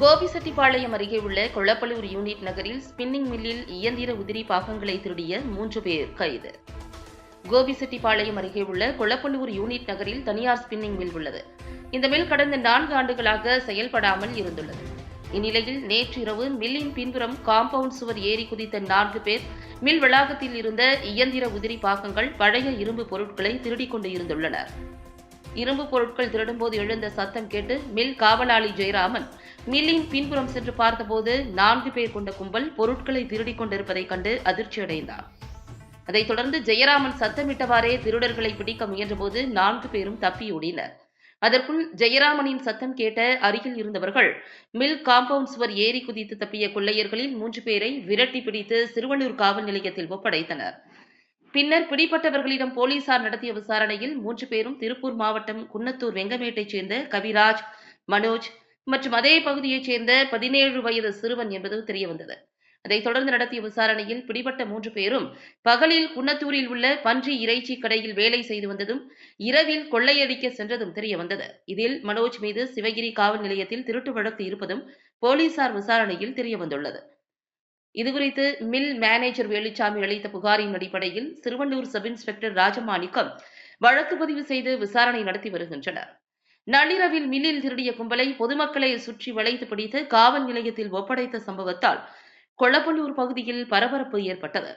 கோபிசெட்டிப்பாளையம் அருகே உள்ள கொளப்பலூர் யூனிட் நகரில் ஸ்பின்னிங் மில்லில் இயந்திர உதிரி பாகங்களை திருடிய மூன்று பேர் கைது. கோபிசெட்டிப்பாளையம் அருகே உள்ள கொளப்பலூர் யூனிட் நகரில் தனியார் ஸ்பின்னிங் மில் உள்ளது. இந்த மில் கடந்த நான்கு ஆண்டுகளாக செயல்படாமல் இருந்துள்ளது. இந்நிலையில் நேற்றிரவு மில்லின் பின்புறம் காம்பவுண்ட் சுவர் ஏறி குதித்த நான்கு பேர் மில் வளாகத்தில் இருந்த இயந்திர உதிரி பாகங்கள் பழைய இரும்பு பொருட்களை திருடிக் கொண்டு இருந்துள்ளனர். இரும்பு பொருட்கள் திருடும்போது எழுந்த சத்தம் கேட்டு மில் காவலாளி ஜெயராமன் மில்லின் பின்புறம் சென்று பார்த்தபோது நான்கு பேர் கொண்ட கும்பல் பொருட்களை திருடிக் கொண்டிருப்பதைக் கண்டு அதிர்ச்சியடைந்தார். அதைத் தொடர்ந்து ஜெயராமன் சத்தமிட்டவாறே திருடர்களை பிடிக்க முயன்றபோது நான்கு பேரும் தப்பியோடினர் அதற்குள் ஜெயராமனின் சத்தம் கேட்ட அருகில் இருந்தவர்கள் மில் காம்பவுண்ட் சுவர் ஏறி குதித்து தப்பிய கொள்ளையர்களில் மூன்று பேரை விரட்டி பிடித்து சிறுவள்ளூர் காவல் நிலையத்தில் ஒப்படைத்தனர். பின்னர் பிடிப்பட்டவர்களிடம் போலீசார் நடத்திய விசாரணையில் மூன்று பேரும் திருப்பூர் மாவட்டம் குன்னத்தூர் வெங்கமேட்டைச் சேர்ந்த கவிராஜ் மனோஜ் மற்றும் அதே பகுதியைச் சேர்ந்த பதினேழு வயது சிறுவன் என்பது தெரியவந்தது. அதைத் தொடர்ந்து நடத்திய விசாரணையில் பிடிபட்ட மூன்று பேரும் பகலில் குன்னத்தூரில் உள்ள பன்றி இறைச்சி கடையில் வேலை செய்து வந்ததும் இரவில் கொள்ளையடிக்க சென்றதும் தெரியவந்தது. இதில் மனோஜ் மீது சிவகிரி காவல் நிலையத்தில் திருட்டு வழக்கு இருப்பதும் போலீசார் விசாரணையில் தெரியவந்துள்ளது. இதுகுறித்து மில் மேனேஜர் வேலுச்சாமி அளித்த புகாரின் அடிப்படையில் சிறுவள்ளூர் சப் இன்ஸ்பெக்டர் ராஜமாணிக்கம் வழக்கு பதிவு செய்து விசாரணை நடத்தி வருகின்றனர். நள்ளிரவில் மில்லில் திருடிய கும்பலை பொதுமக்களை சுற்றி வளைத்து பிடித்து காவல் நிலையத்தில் ஒப்படைத்த சம்பவத்தால் கொளப்பள்ளூர் பகுதியில் பரபரப்பு ஏற்பட்டது.